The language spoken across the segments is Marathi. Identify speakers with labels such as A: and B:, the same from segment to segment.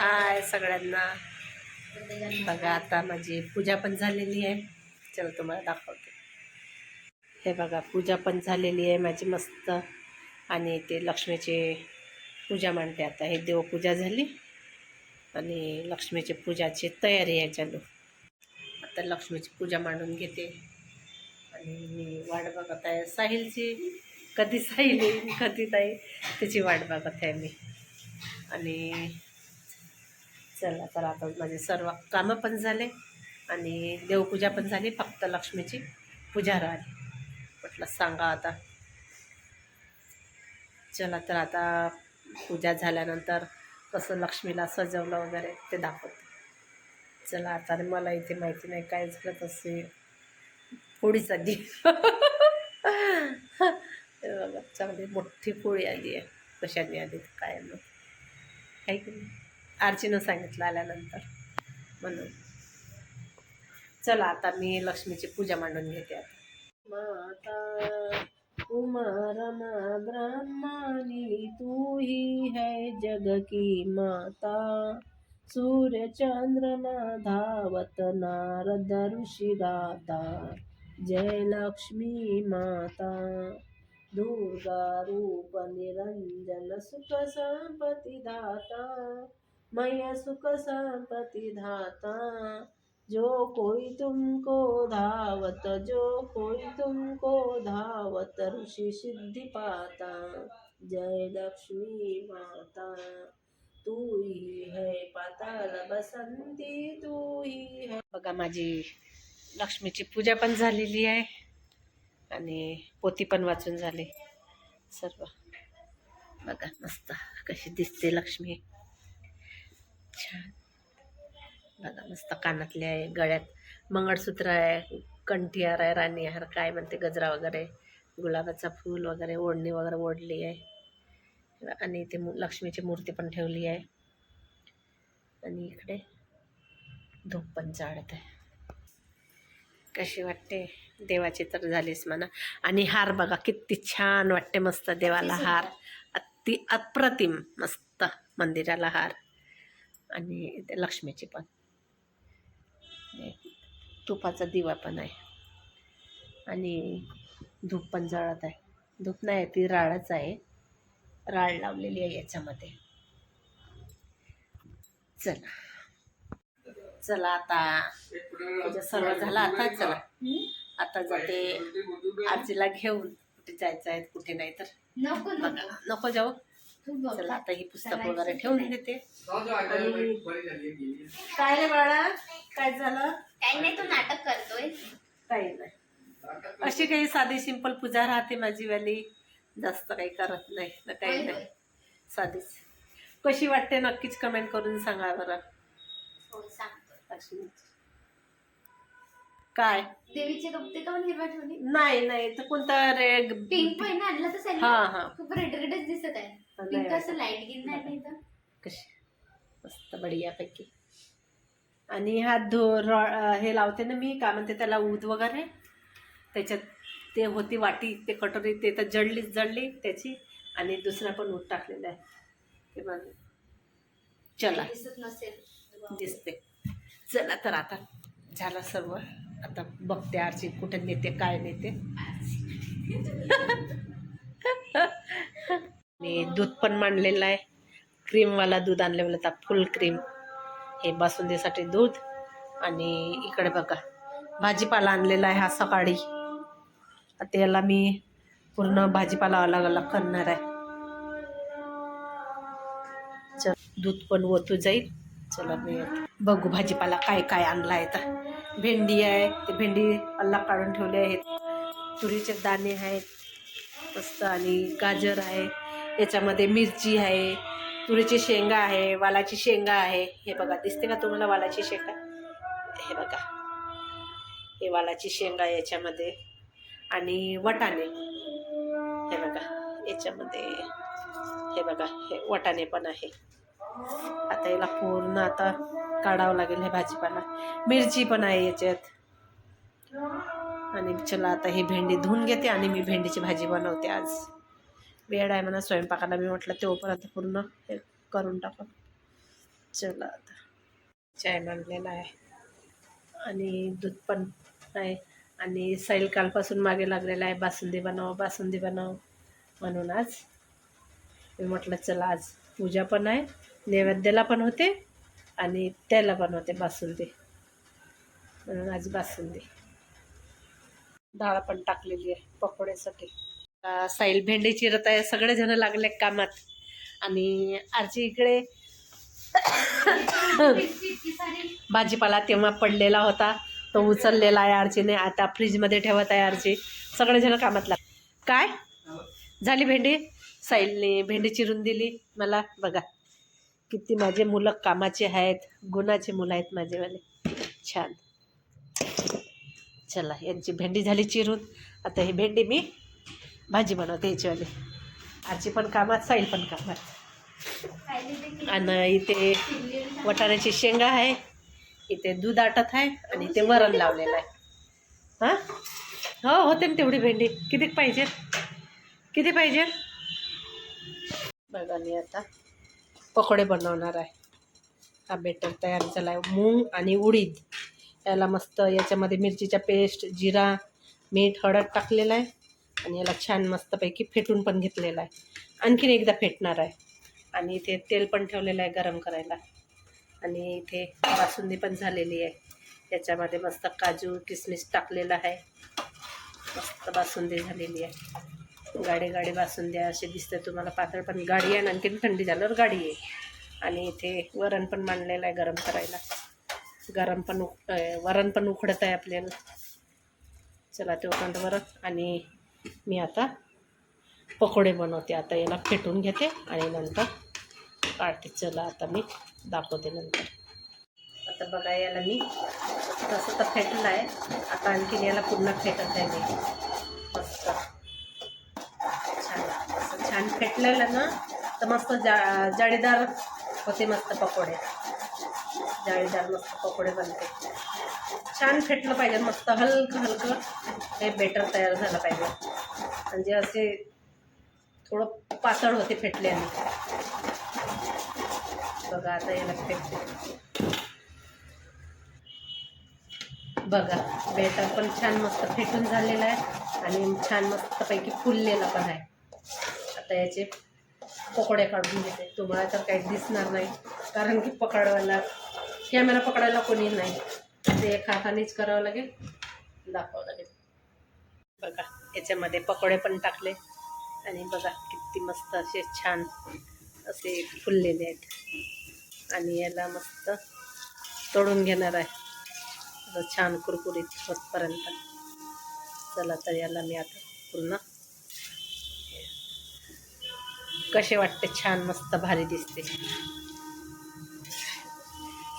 A: हाय सगळ्यांना. बघा आता माझी पूजा पण झालेली आहे. चला तुम्हाला दाखवते. हे बघा पूजा पण झालेली आहे माझी मस्त. आणि ते लक्ष्मीची पूजा मांडते आता. हे देवपूजा झाली. आणि लक्ष्मीची पूजाची तयारी आहे चालू. आता लक्ष्मीची पूजा मांडून घेते. आणि मी वाट बघत आहे. साहिलची कधी साहिल येईल कधी ताई? त्याची वाट बघत आहे मी. आणि चला तर आता माझे सर्व कामं पण झाले आणि देवपूजा पण झाली फक्त लक्ष्मीची पूजा राहिली. म्हटलं सांगा आता. चला तर आता पूजा झाल्यानंतर कसं लक्ष्मीला सजवलं वगैरे ते दाखवते. चला आता मला इथे माहिती नाही काय झालं तसे. पोळीच आली बघा चांगली मोठी पोळी आली आहे. कशाने आली काय मग आहे की नाही? आरचीनं सांगितलं आल्यानंतर. म्हणून. चला आता मी लक्ष्मीची पूजा मांडून घेते आता. माता कुमारमा ब्रह्मानी तू ही है जग की माता. सूर्य चंद्रमा धावत नारद ऋषी गाता जय लक्ष्मी माता. दुर्गा रूप निरंजन सुख संपत्ति दाता. मय सुख संपत्ति धाता। जो कोई तुमको धावत जो कोई तुमको धावत ऋषि सिद्धि पाता। जय लक्ष्मी माता तू ही है पाताल बसंती तू ही है। बघा माझी लक्ष्मीची पूजा पण झालेली आहे आणि पोती पण वाचून झाली सर्व. बघा मस्त कशी दिसते लक्ष्मी. छान. बघा मस्त कानातले आहे गळ्यात मंगळसूत्र आहे कंठीहार आहे राणीहार काय म्हणते गजरा वगैरे गुलाबाचा फूल वगैरे ओढणी वगैरे ओढली आहे. आणि इथे लक्ष्मीची मूर्ती पण ठेवली आहे. आणि इकडे धूप पण जाळत आहे. कशी वाटते? देवाची तर झालीच म्हणा. आणि हार बघा किती छान वाटते मस्त देवाला हार. अति अप्रतिम मस्त मंदिराला हार. आणि लक्ष्मीची पण. तुपाचा दिवा पण आहे. आणि धूप पण जळत आहे. धूप नाही ती राळच आहे. राळ लावलेली आहे याच्यामध्ये. चला. चला आता. पूजा सर्व झाला आता? चला. आता जाते आजीला घेऊन. कुठे जायचं आहे कुठे नाही तर.
B: नको
A: जाऊ? चला आता ही पुस्तक वगैरे ठेवून देते. काय रे बाळा? काय झालं?
B: काही नाही तू नाटक करतोय.
A: काही नाही. अशी काही साधी सिंपल पूजा राहते माझी वाली. जास्त काही करत नाही ना काही नाही. साधीच. कशी वाटते नक्कीच कमेंट करून सांगा बरं.
B: हो सांगतो.
A: लक्ष्मीची काय?
B: देवीचे कपडे का हिरवा ठेवली.
A: नाही नाही तर कोणता रे
B: पिंक पण आणला तर
A: हा हा.
B: खूप रेड रेडच दिसत आहे. पिंक. असं लाइट गिन नाही इथं.
A: कशी? मस्त बढियापैकी. आणि हा धो हे लावते ना मी काय म्हणते त्याला ऊद वगैरे. त्याच्यात ते होती वाटी ते कटोरी ते तर जळलीच जळली त्याची. आणि दुसरा पण ऊद टाकलेला आहे. ते पण चला.
B: दिसत नसेल.
A: दिसते. चला तर आता झालं सर्व. आता बघते आरशी कुठं नेते काय नेते. मी दूध पण मांडलेलं आहे. क्रीमवाला दूध आणलेलं तर फुल क्रीम. हे बासुंदीसाठी दूध. आणि इकडे बघा भाजीपाला आणलेला आहे हा सकाळी. आता याला मी पूर्ण भाजीपाला अलग अलग करणार आहे. चल दूध पण ओतू जाईल. चला मी बघू भाजीपाला काय काय आणला आहे तर भेंडी आहे ते भेंडी अल्ला काढून ठेवले आहेत. तुरीचे दाणे आहेत मस्त आणि गाजर आहे. याच्यामध्ये मिरची आहे तुरीची शेंगा आहे वालाची शेंगा आहे. हे बघा दिसते का तुम्हाला वालाची शेंगा? हे बघा हे वालाची शेंगा याच्यामध्ये. आणि वटाणे हे बघा याच्यामध्ये. हे बघा हे वटाणे पण आहे. आता याला पूर्ण आता काढावं लागेल हे भाजीपाला. मिरची पण आहे याच्यात. आणि चला आता ही भेंडी धुवून घेते आणि मी भेंडीची भाजी बनवते आज. वेळ आहे म्हणा स्वयंपाकाला मी म्हटलं तोपर्यंत पूर्ण हे करून टाकू चला आता. चाय मांडलेला आहे. आणि दूध पण आहे. आणि सैल कालपासून मागे लागलेला आहे. बासुंदी बनव बासुंदी बनव म्हणून आज. मी म्हटलं चला आज पूजा पण आहे. नैवेद्याला पण होते आणि त्याला पण होते बासुंदी. म्हणून आज बासुंदी. डाळ पण टाकलेली आहे पकोड्यासाठी. साईल भेंडी चिरत आहे सगळेजण लागले कामात. आणि आरची इकडे भाजीपाला तेव्हा पडलेला होता तो उचललेला आहे आरचीने आता फ्रीजमध्ये ठेवत आहे आरची सगळेजण कामात लाग काय? झाली भेंडी? साईलने भेंडी चिरून दिली. मला बघा. किती माझे मुलं कामाचे आहेत गुणाचे मुलं आहेत माझेवाले छान. चला यांची भेंडी झाली चिरून. आता ही भेंडी मी भाजी बनवते याचीवाली आजची पण कामात साईल पण कामात. आणि इथे वटाण्याची शेंगा आहे इथे दूध आटत आहे आणि इथे वरण लावलेलं आहे. हां? हो होते ना तेवढी भेंडी. किती पाहिजे? किती पाहिजे? बघा मी आता. पकोडे बनवणार आहे. हा बेटर तयार झाला आहे मूग आणि उडीद. याला मस्त याच्यामध्ये मिरचीचा पेस्ट जिरा मीठ हळद टाकलेलं आहे. आणि याला छान मस्तपैकी फेटून पण घेतलेला आहे. आणखीन एकदा फेटणार आहे. आणि इथे तेल पण ठेवलेलं आहे गरम करायला. आणि इथे बासुंदी पण झालेली आहे. याच्यामध्ये मस्त काजू किसमिस टाकलेला आहे. मस्त बासुंदी झालेली आहे. गाडी गाडी बासून द्या असे दिसते तुम्हाला पातळ पण गाडी आहे आणखीन थंडी झाल्यावर गाडी आहे. आणि इथे वरण पण मांडलेलं आहे गरम करायला. गरम पण उक वरण पण उकडत आहे आपल्याला. चला ते उकड वरण. आणि मी आता पकोडे बनवते. आता याला फेटून घेते आणि नंतर काढते चला आता मी दाखवते नंतर. आता बघा याला मी तसं तर फेटलं आहे आता आणखीन याला पुन्हा फेटत आहे मी मस्त छान आणि फेटलेलं ना तर मस्त जा जाळीदार होते मस्त पकोडे. जाळीदार मस्त पकोडे बनते. छान फेटलं पाहिजे मस्त हलकं हलकं हे बेटर तयार झालं पाहिजे. म्हणजे असे थोडं पातळ होते फेटल्याने बघा आता याला फेटते. बघा बेटर पण छान मस्त फेटून झालेलं आहे आणि छान मस्तपैकी फुललेलं पण आहे. आता याचे पकोडे काढून घेते. तुम्हाला तर काही दिसणार नाही. कारण की पकडायला कॅमेरा पकडायला कोणी नाही. ते एका हातानेच करावं लागेल दाखवावं लागेल. बघा याच्यामध्ये पकोडे पण टाकले. आणि बघा किती मस्त असे छान असे फुललेले आहेत. आणि याला मस्त तोडून घेणार आहे. छान कुरकुरीत होतपर्यंत. चला तर याला मी आता पूर्ण कसे वाटते? छान मस्त भारी दिसते.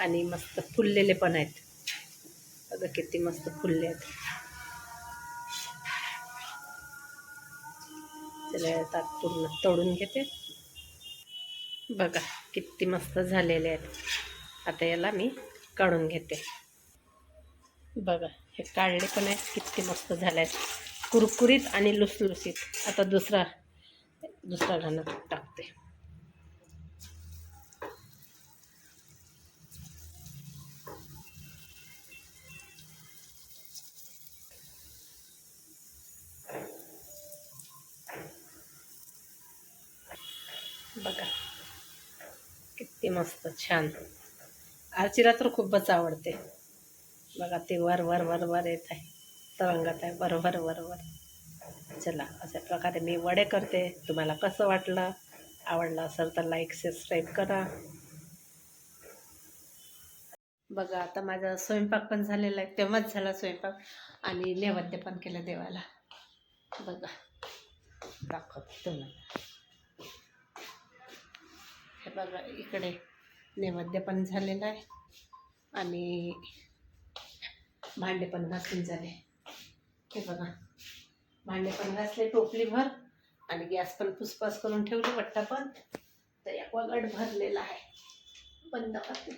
A: आणि मस्त फुललेले पण आहेत. बघा किती मस्त फुलले आहेत. त्याला पूर्ण तोडून घेते. बघा किती मस्त झालेले आहेत. आता याला मी काढून घेते. बघा हे काढले पण आहेत. किती मस्त झाले आहेत. कुरकुरीत आणि लुसलुसीत आता दुसरा दुसरा घाणं टाकते. बघा किती मस्त छान. आरचीला तर खूपच आवडते. बघा ते वर वर वर वर येत आहे. तरंगत आहे. बरोबर वर. चला अशा प्रकारे मी वडे करते. तुम्हाला कसं वाटलं आवडलं असेल तर लाईक सबस्क्राईब करा. बघा आता माझा स्वयंपाक पण झालेला आहे. तेव्हाच झाला स्वयंपाक. आणि नैवेद्य पण केलं देवाला. बघा दाखवते तुम्हाला. हे बघा इकडे नैवेद्य पण झालेलं आहे. आणि भांडे पण घासून झाले. हे बघा. भांडे पण घासले टोपली भर आणि गॅस पण पुसपास करून ठेवली वट्टा पण तर एक वगड भरलेला आहे. बंद करते.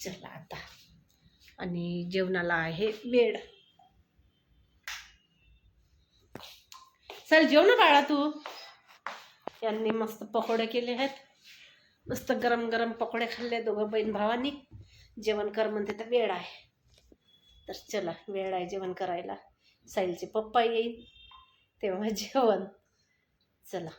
A: चला आता. आणि जेवणाला आहे वेळ. चल जेवण काळा बाळा तू. यांनी मस्त पकोडे केले आहेत. मस्त गरम गरम पकोडे खाल्ले दोघं बहीण भावांनी. जेवण कर म्हणते तर वेळ आहे. तर चला वेळ आहे जेवण करायला. साईलचे पप्पा येईल तेव्हा जेवण. चला.